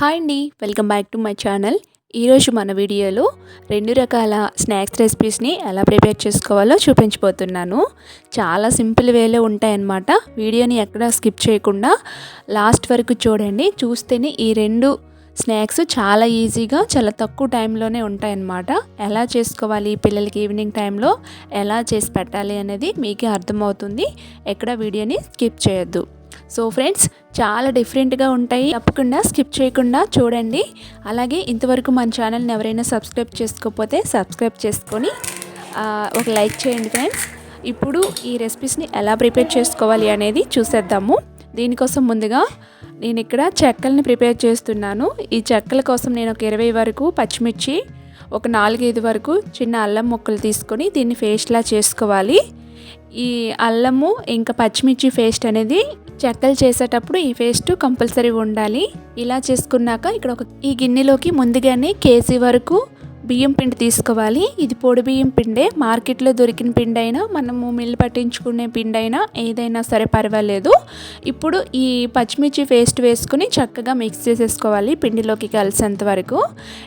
Hi అండి welcome back to my channel. ఈరోజు మన వీడియోలో రెండు రకాల స్నాక్స్ రెసిపీస్ని ఎలా ప్రిపేర్ చేసుకోవాలో చూపించబోతున్నాను. చాలా సింపుల్ వేలో ఉంటాయన్నమాట. వీడియోని ఎక్కడా స్కిప్ చేయకుండా లాస్ట్ వరకు చూడండి. చూస్తేనే ఈ రెండు స్నాక్స్ చాలా ఈజీగా చాలా తక్కువ టైంలోనే ఉంటాయన్నమాట. ఎలా చేసుకోవాలి పిల్లలకి ఈవినింగ్ టైంలో ఎలా చేసి పెట్టాలి అనేది మీకే అర్థమవుతుంది. ఎక్కడ వీడియోని స్కిప్ చేయొద్దు. సో ఫ్రెండ్స్ చాలా డిఫరెంట్గా ఉంటాయి. తప్పకుండా స్కిప్ చేయకుండా చూడండి. అలాగే ఇంతవరకు మన ఛానల్ని ఎవరైనా సబ్స్క్రైబ్ చేసుకోకపోతే సబ్స్క్రైబ్ చేసుకొని ఒక లైక్ చేయండి ఫ్రెండ్స్. ఇప్పుడు ఈ రెసిపీస్ని ఎలా ప్రిపేర్ చేసుకోవాలి అనేది చూసేద్దాము. దీనికోసం ముందుగా నేను ఇక్కడ చెక్కల్ని ప్రిపేర్ చేస్తున్నాను. ఈ చెక్కల కోసం నేను ఒక ఇరవై వరకు పచ్చిమిర్చి ఒక నాలుగైదు వరకు చిన్న అల్లం ముక్కలు తీసుకొని దీన్ని ఫేస్ట్లా చేసుకోవాలి. ఈ అల్లము ఇంకా పచ్చిమిర్చి పేస్ట్ అనేది చెక్కలు చేసేటప్పుడు ఈ పేస్ట్ కంపల్సరీ ఉండాలి. ఇలా చేసుకున్నాక ఇక్కడ ఒక ఈ గిన్నెలోకి ముందుగానే కేజీ వరకు బియ్యం పిండి తీసుకోవాలి. ఇది పొడి బియ్యం పిండే మార్కెట్లో దొరికిన పిండి అయినా మనము మిల్లు పట్టించుకునే పిండి అయినా ఏదైనా సరే పర్వాలేదు. ఇప్పుడు ఈ పచ్చిమిర్చి పేస్ట్ వేసుకుని చక్కగా మిక్స్ చేసేసుకోవాలి పిండిలోకి కలిసేంత వరకు.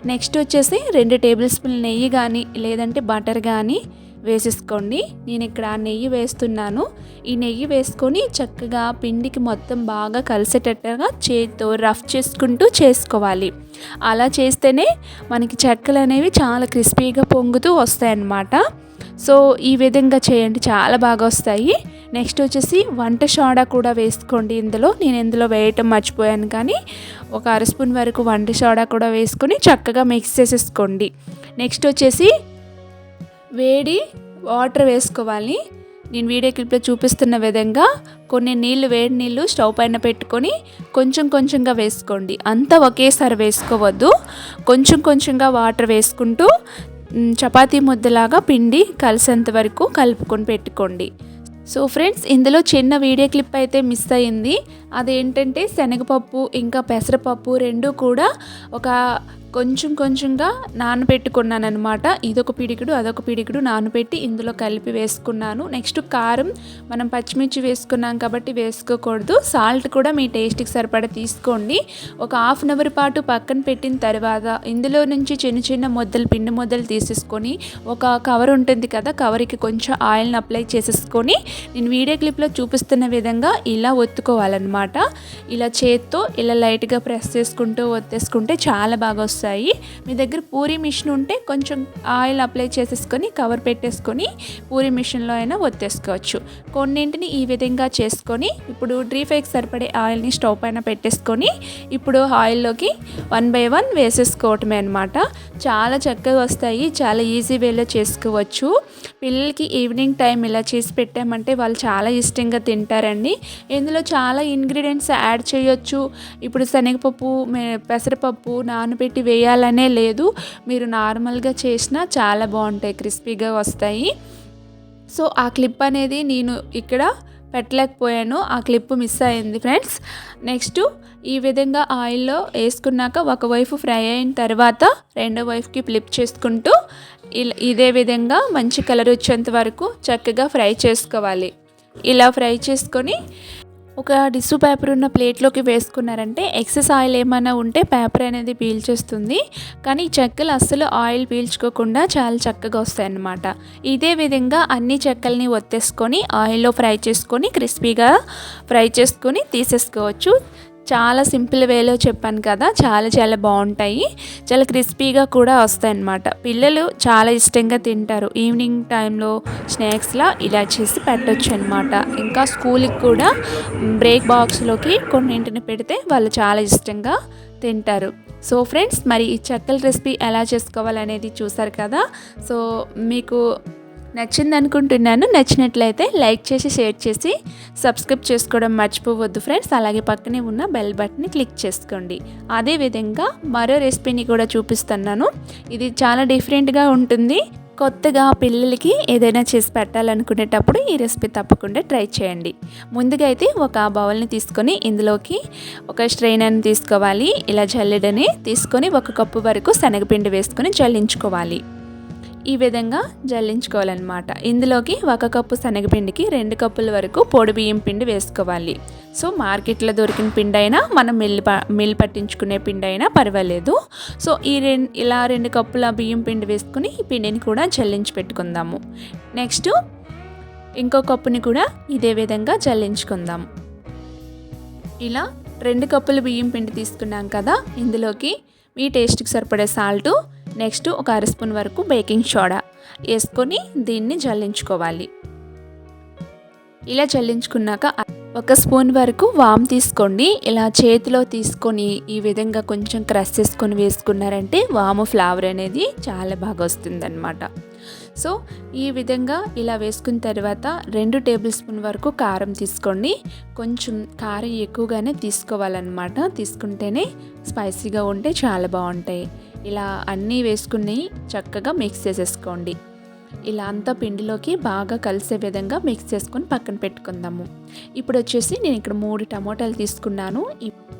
నెక్స్ట్ వచ్చేసి రెండు టేబుల్ స్పూన్ నెయ్యి కానీ లేదంటే బటర్ కానీ వేసేసుకోండి. నేను ఇక్కడ నెయ్యి వేస్తున్నాను. ఈ నెయ్యి వేసుకొని చక్కగా పిండికి మొత్తం బాగా కలిసేటట్టుగా చేతితో రఫ్ చేసుకుంటూ చేసుకోవాలి. అలా చేస్తేనే మనకి చెక్కలు అనేవి చాలా క్రిస్పీగా పొంగుతూ వస్తాయన్నమాట. సో ఈ విధంగా చేయండి. చాలా బాగా వస్తాయి. నెక్స్ట్ వచ్చేసి వంట సోడా కూడా వేసుకోండి ఇందులో. నేను ఇందులో వేయటం మర్చిపోయాను కానీ ఒక అర స్పూన్ వరకు వంట సోడా కూడా వేసుకొని చక్కగా మిక్స్ చేసేసుకోండి. నెక్స్ట్ వచ్చేసి వేడి వాటర్ వేసుకోవాలి. నేను వీడియో క్లిప్లో చూపిస్తున్న విధంగా కొన్ని నీళ్ళు వేడి నీళ్ళు స్టవ్ పైన పెట్టుకొని కొంచెం కొంచెంగా వేసుకోండి. అంతా ఒకేసారి వేసుకోవద్దు. కొంచెం కొంచెంగా వాటర్ వేసుకుంటూ చపాతీ ముద్దలాగా పిండి కలిసేంత వరకు కలుపుకొని పెట్టుకోండి. సో ఫ్రెండ్స్ ఇందులో చిన్న వీడియో క్లిప్ అయితే మిస్ అయింది అదేంటంటే శనగపప్పు ఇంకా పెసరపప్పు రెండు కూడా ఒక కొంచెం కొంచెంగా నానబెట్టుకున్నాను అనమాట ఇదొక పిడికుడు అదొక పిడికుడు నానబెట్టి ఇందులో కలిపి వేసుకున్నాను. నెక్స్ట్ కారం మనం పచ్చిమిర్చి వేసుకున్నాం కాబట్టి వేసుకోకూడదు. సాల్ట్ కూడా మీ టేస్ట్కి సరిపడా తీసుకోండి. ఒక హాఫ్ అన్ అవర్ పాటు పక్కన పెట్టిన తర్వాత ఇందులో నుంచి చిన్న చిన్న ముద్దలు పిండి ముద్దలు తీసేసుకొని ఒక కవర్ ఉంటుంది కదా కవర్కి కొంచెం ఆయిల్ని అప్లై చేసేసుకొని నేను వీడియో క్లిప్లో చూపిస్తున్న విధంగా ఇలా ఒత్తుకోవాలన్నమాట. ఇలా చేత్తో ఇలా లైట్గా ప్రెస్ చేసుకుంటూ ఒత్తేసుకుంటే చాలా బాగా వస్తుంది. వస్తాయి మీ దగ్గర పూరి మిషన్ ఉంటే కొంచెం ఆయిల్ అప్లై చేసేసుకొని కవర్ పెట్టేసుకొని పూరి మిషన్లో అయినా ఒత్తేసుకోవచ్చు. కొన్నింటిని ఈ విధంగా చేసుకొని ఇప్పుడు డ్రీ ఫ్రైకి సరిపడే ఆయిల్ని స్టవ్ పైన పెట్టేసుకొని ఇప్పుడు ఆయిల్లోకి వన్ బై వన్ వేసేసుకోవటమే అనమాట చాలా చక్కగా వస్తాయి చాలా ఈజీ వేలో చేసుకోవచ్చు. పిల్లలకి ఈవినింగ్ టైం ఇలా చేసి పెట్టామంటే వాళ్ళు చాలా ఇష్టంగా తింటారండి. ఇందులో చాలా ఇంగ్రీడియంట్స్ యాడ్ చేయొచ్చు. ఇప్పుడు శనగపప్పు పెసరపప్పు నానబెట్టి వేయాలనే లేదు. మీరు నార్మల్గా చేసినా చాలా బాగుంటాయి క్రిస్పీగా వస్తాయి. సో ఆ క్లిప్ అనేది నేను ఇక్కడ పెట్టలేకపోయాను. ఆ క్లిప్ మిస్ అయింది ఫ్రెండ్స్. నెక్స్ట్ ఈ విధంగా ఆయిల్లో వేసుకున్నాక ఒకవైపు ఫ్రై అయిన తర్వాత రెండో వైపుకి ఫ్లిప్ చేసుకుంటూ ఇలా ఇదే విధంగా మంచి కలర్ వచ్చేంత వరకు చక్కగా ఫ్రై చేసుకోవాలి. ఇలా ఫ్రై చేసుకొని ఒక టిష్యూ పేపర్ ఉన్న ప్లేట్లోకి వేసుకున్నారంటే ఎక్సెస్ ఆయిల్ ఏమైనా ఉంటే పేపర్ అనేది పీల్చేస్తుంది. కానీ చెక్కలు అస్సలు ఆయిల్ పీల్చుకోకుండా చాలా చక్కగా వస్తాయి అన్నమాట ఇదే విధంగా అన్ని చెక్కల్ని ఒత్తేసుకొని ఆయిల్లో ఫ్రై చేసుకొని క్రిస్పీగా ఫ్రై చేసుకొని తీసేసుకోవచ్చు. చాలా సింపుల్ వేలో చెప్పాను కదా చాలా చాలా బాగుంటాయి. చాలా క్రిస్పీగా కూడా వస్తాయి అన్నమాట. పిల్లలు చాలా ఇష్టంగా తింటారు. ఈవినింగ్ టైంలో స్నాక్స్లా ఇలా చేసి పెట్టచ్చు అనమాట ఇంకా స్కూల్కి కూడా బ్రేక్ బాక్స్లోకి కొన్నింటిని పెడితే వాళ్ళు చాలా ఇష్టంగా తింటారు. సో ఫ్రెండ్స్ మరి ఈ చెక్కల రెసిపీ ఎలా చేసుకోవాలనేది చూసారు కదా? సో మీకు నచ్చింది అనుకుంటున్నాను నచ్చినట్లయితే లైక్ చేసి షేర్ చేసి సబ్స్క్రైబ్ చేసుకోవడం మర్చిపోవద్దు ఫ్రెండ్స్. అలాగే పక్కనే ఉన్న బెల్ బటన్ని క్లిక్ చేసుకోండి. అదేవిధంగా మరో రెసిపీని కూడా చూపిస్తున్నాను. ఇది చాలా డిఫరెంట్గా ఉంటుంది. కొత్తగా పిల్లలకి ఏదైనా చేసి పెట్టాలనుకునేటప్పుడు ఈ రెసిపీ తప్పకుండా ట్రై చేయండి. ముందుగా అయితే ఒక బౌల్ని తీసుకొని ఇందులోకి ఒక స్ట్రైనర్ని తీసుకోవాలి. ఇలా జల్లెడని తీసుకొని ఒక కప్పు వరకు శనగపిండి వేసుకొని జల్లించుకోవాలి. ఈ విధంగా జల్లించుకోవాలన్నమాట. ఇందులోకి ఒక కప్పు శనగపిండికి రెండు కప్పుల వరకు పొడి బియ్యం పిండి వేసుకోవాలి. సో మార్కెట్లో దొరికిన పిండి అయినా మనం మిల్లు ప మిల్లు పట్టించుకునే పిండి అయినా పర్వాలేదు. సో ఈ రెండు ఇలా రెండు కప్పుల బియ్యం పిండి వేసుకుని ఈ పిండిని కూడా జల్లించి పెట్టుకుందాము. నెక్స్ట్ ఇంకో కప్పుని కూడా ఇదే విధంగా జల్లించుకుందాం. ఇలా రెండు కప్పుల బియ్యం పిండి తీసుకున్నాం కదా ఇందులోకి మీ టేస్ట్కి సరిపడే సాల్టు నెక్స్ట్ ఒక అర స్పూన్ వరకు బేకింగ్ సోడా వేసుకొని దీన్ని జల్లించుకోవాలి. ఇలా జల్లించుకున్నాక ఒక స్పూన్ వరకు వామ్ తీసుకోండి. ఇలా చేతిలో తీసుకొని ఈ విధంగా కొంచెం క్రష్ చేసుకొని వేసుకున్నారంటే వాము ఫ్లేవర్ అనేది చాలా బాగా వస్తుందన్నమాట. సో ఈ విధంగా ఇలా వేసుకున్న తర్వాత రెండు టేబుల్ స్పూన్ వరకు కారం తీసుకోండి. కొంచెం కారం ఎక్కువగానే తీసుకోవాలన్నమాట. తీసుకుంటేనే స్పైసీగా ఉంటే చాలా బాగుంటాయి. ఇలా అన్నీ వేసుకుని చక్కగా మిక్స్ చేసేసుకోండి. ఇలా అంతా పిండిలోకి బాగా కలిసే విధంగా మిక్స్ చేసుకొని పక్కన పెట్టుకుందాము. ఇప్పుడు వచ్చేసి నేను ఇక్కడ మూడు టమోటాలు తీసుకున్నాను.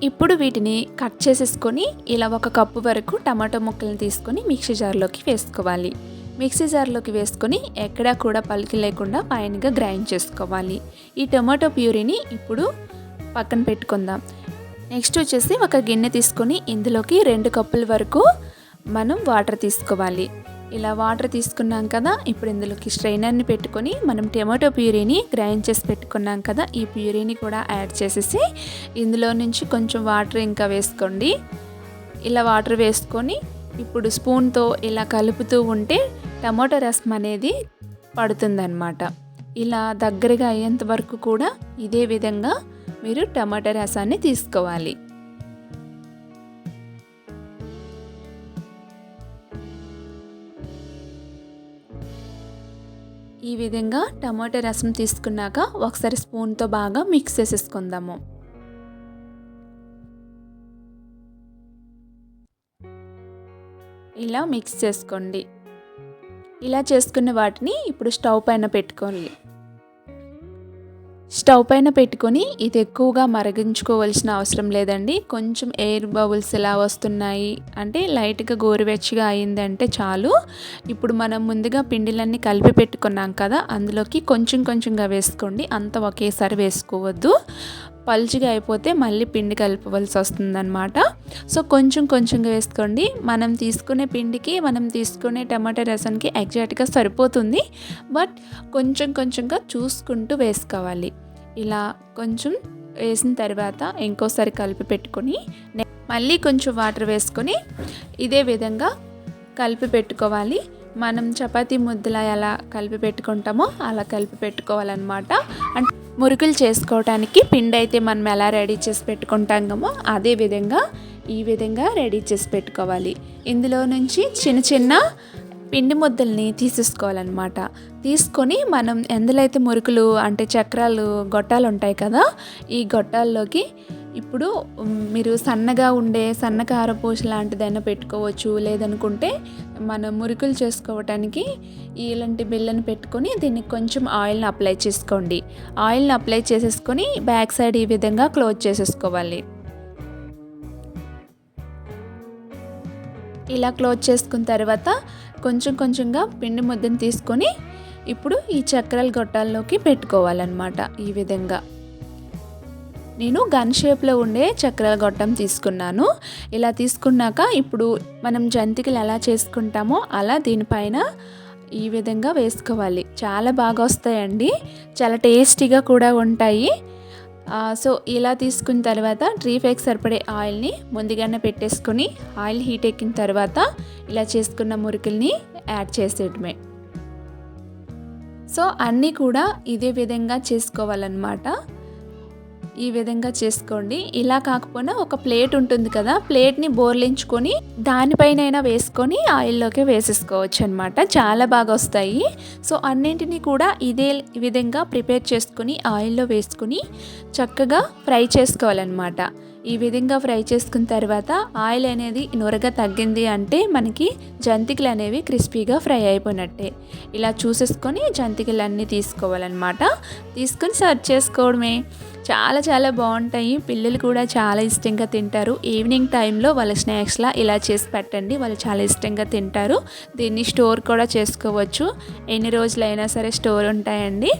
ఇప్పుడు వీటిని కట్ చేసేసుకొని ఇలా ఒక కప్పు వరకు టమాటో ముక్కలను తీసుకొని మిక్సీ జార్లోకి వేసుకోవాలి. మిక్సీ జార్లోకి వేసుకొని ఎక్కడా కూడా పలికి లేకుండా పైనగా గ్రైండ్ చేసుకోవాలి. ఈ టమాటో ప్యూరీని ఇప్పుడు పక్కన పెట్టుకుందాం. నెక్స్ట్ వచ్చేసి ఒక గిన్నె తీసుకొని ఇందులోకి రెండు కప్పుల వరకు మనం వాటర్ తీసుకోవాలి. ఇలా వాటర్ తీసుకున్నాం కదా ఇప్పుడు ఇందులోకి స్ట్రైనర్ని పెట్టుకొని మనం టమాటో ప్యూరీని గ్రైండ్ చేసి పెట్టుకున్నాం కదా ఈ ప్యూరీని కూడా యాడ్ చేసేసి ఇందులో నుంచి కొంచెం వాటర్ ఇంకా వేసుకోండి. ఇలా వాటర్ వేసుకొని ఇప్పుడు స్పూన్తో ఇలా కలుపుతూ ఉంటే టమాటో రసం అనేది పడుతుందన్నమాట. ఇలా దగ్గరగా అయ్యేంత వరకు కూడా ఇదే విధంగా మీరు టమాటా రసాన్ని తీసుకోవాలి. ఈ విధంగా టమాటా రసం తీసుకున్నాక ఒకసారి స్పూన్తో బాగా మిక్స్ చేసేసుకుందాము. ఇలా మిక్స్ చేసుకోండి. ఇలా చేసుకున్న వాటిని ఇప్పుడు స్టవ్ పైన పెట్టుకోండి. స్టవ్ పైన పెట్టుకొని ఇది ఎక్కువగా మరిగించుకోవాల్సిన అవసరం లేదండి. కొంచెం ఎయిర్ బబుల్స్ ఇలా వస్తున్నాయి? అంటే లైట్గా గోరువెచ్చగా అయిందంటే చాలు. ఇప్పుడు మనం ముందుగా పిండిలన్నీ కలిపి పెట్టుకున్నాం కదా అందులోకి కొంచెం కొంచెంగా వేసుకోండి. అంత ఒకేసారి వేసుకోవద్దు. పలుచిగా అయిపోతే మళ్ళీ పిండి కలపవలసి వస్తుందన్నమాట. సో కొంచెం కొంచెంగా వేసుకోండి. మనం తీసుకునే పిండికి మనం తీసుకునే టమాటా రసానికి ఎగ్జాక్ట్గా సరిపోతుంది. బట్ కొంచెం కొంచెంగా చూసుకుంటూ వేసుకోవాలి. ఇలా కొంచెం వేసిన తర్వాత ఇంకోసారి కలిపి పెట్టుకొని మళ్ళీ కొంచెం వాటర్ వేసుకొని ఇదే విధంగా కలిపి పెట్టుకోవాలి. మనం చపాతీ ముద్దలా ఎలా కలిపి పెట్టుకుంటామో అలా కలిపి పెట్టుకోవాలన్నమాట. అంటే మురుకులు చేసుకోవడానికి పిండి అయితే మనం ఎలా రెడీ చేసి పెట్టుకుంటామో అదే విధంగా ఈ విధంగా రెడీ చేసి పెట్టుకోవాలి. ఇందులో నుంచి చిన్న చిన్న పిండి ముద్దల్ని తీసేసుకోవాలన్నమాట. తీసుకొని మనం ఎందులో అయితే మురుకులు అంటే చక్రాలు గొట్టాలు ఉంటాయి కదా ఈ గొట్టాల్లోకి ఇప్పుడు మీరు సన్నగా ఉండే సన్న కారపూస లాంటిదైనా పెట్టుకోవచ్చు. లేదనుకుంటే మనం మురుకులు చేసుకోవటానికి ఇలాంటి బిల్లను పెట్టుకొని దీనికి కొంచెం ఆయిల్ని అప్లై చేసుకోండి. ఆయిల్ని అప్లై చేసేసుకొని బ్యాక్ సైడ్ ఈ విధంగా క్లోజ్ చేసేసుకోవాలి. ఇలా క్లోజ్ చేసుకున్న తర్వాత కొంచెం కొంచెంగా పిండి ముద్దను తీసుకొని ఇప్పుడు ఈ చక్రాల గొట్టాల్లోకి పెట్టుకోవాలన్నమాట ఈ విధంగా. నేను గన్ షేప్లో ఉండే చక్రాల గొట్టం తీసుకున్నాను. ఇలా తీసుకున్నాక ఇప్పుడు మనం జంతికలు ఎలా చేసుకుంటామో అలా దీనిపైన ఈ విధంగా వేసుకోవాలి. చాలా బాగా వస్తాయండి. చాలా టేస్టీగా కూడా ఉంటాయి. సో ఇలా తీసుకున్న తర్వాత డ్రీ ఫ్లేక్స్ సరిపడే ఆయిల్ని ముందుగానే పెట్టేసుకొని ఆయిల్ హీట్ ఎక్కిన తర్వాత ఇలా చేసుకున్న మురికల్ని యాడ్ చేసేయటమే సో అన్నీ కూడా ఇదే విధంగా చేసుకోవాలన్నమాట. ఈ విధంగా చేసుకోండి. ఇలా కాకపోయినా ఒక ప్లేట్ ఉంటుంది కదా ప్లేట్ని బోర్లించుకొని దానిపైనైనా వేసుకొని ఆయిల్లోకి వేసేసుకోవచ్చు అనమాట చాలా బాగా వస్తాయి. సో అన్నింటినీ కూడా ఇదే విధంగా ప్రిపేర్ చేసుకుని ఆయిల్లో వేసుకుని చక్కగా ఫ్రై చేసుకోవాలన్నమాట. ఈ విధంగా ఫ్రై చేసుకున్న తర్వాత ఆయిల్ అనేది నొరగ తగ్గింది అంటే మనకి జంతికలు అనేవి క్రిస్పీగా ఫ్రై అయిపోయినట్టే. ఇలా చూసేసుకొని జంతికలు అన్నీ తీసుకోవాలన్నమాట. తీసుకొని సర్వ్ చేసుకోవడమే. చాలా చాలా బాగుంటాయి. పిల్లలు కూడా చాలా ఇష్టంగా తింటారు. ఈవినింగ్ టైంలో వాళ్ళ స్నాక్స్లా ఇలా చేసి పెట్టండి. వాళ్ళు చాలా ఇష్టంగా తింటారు. దీన్ని స్టోర్ కూడా చేసుకోవచ్చు. ఎన్ని రోజులైనా సరే స్టోర్ ఉంటాయండి.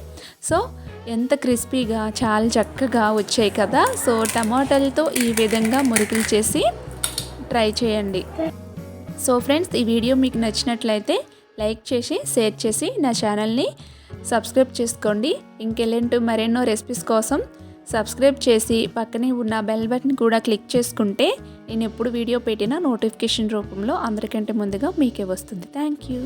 సో ఎంత క్రిస్పీగా చాలా చక్కగా వచ్చాయి కదా. సో టమాటాలతో ఈ విధంగా మురుకులు చేసి ట్రై చేయండి. సో ఫ్రెండ్స్ ఈ వీడియో మీకు నచ్చినట్లయితే లైక్ చేసి షేర్ చేసి నా ఛానల్ని సబ్స్క్రైబ్ చేసుకోండి. ఇంకెళ్ళంటూ మరెన్నో రెసిపీస్ కోసం సబ్స్క్రైబ్ చేసి పక్కనే ఉన్న బెల్ బటన్ కూడా క్లిక్ చేసుకుంటే నేను ఎప్పుడు వీడియో పెట్టినా నోటిఫికేషన్ రూపంలో అందరికంటే ముందుగా మీకే వస్తుంది. Thank you.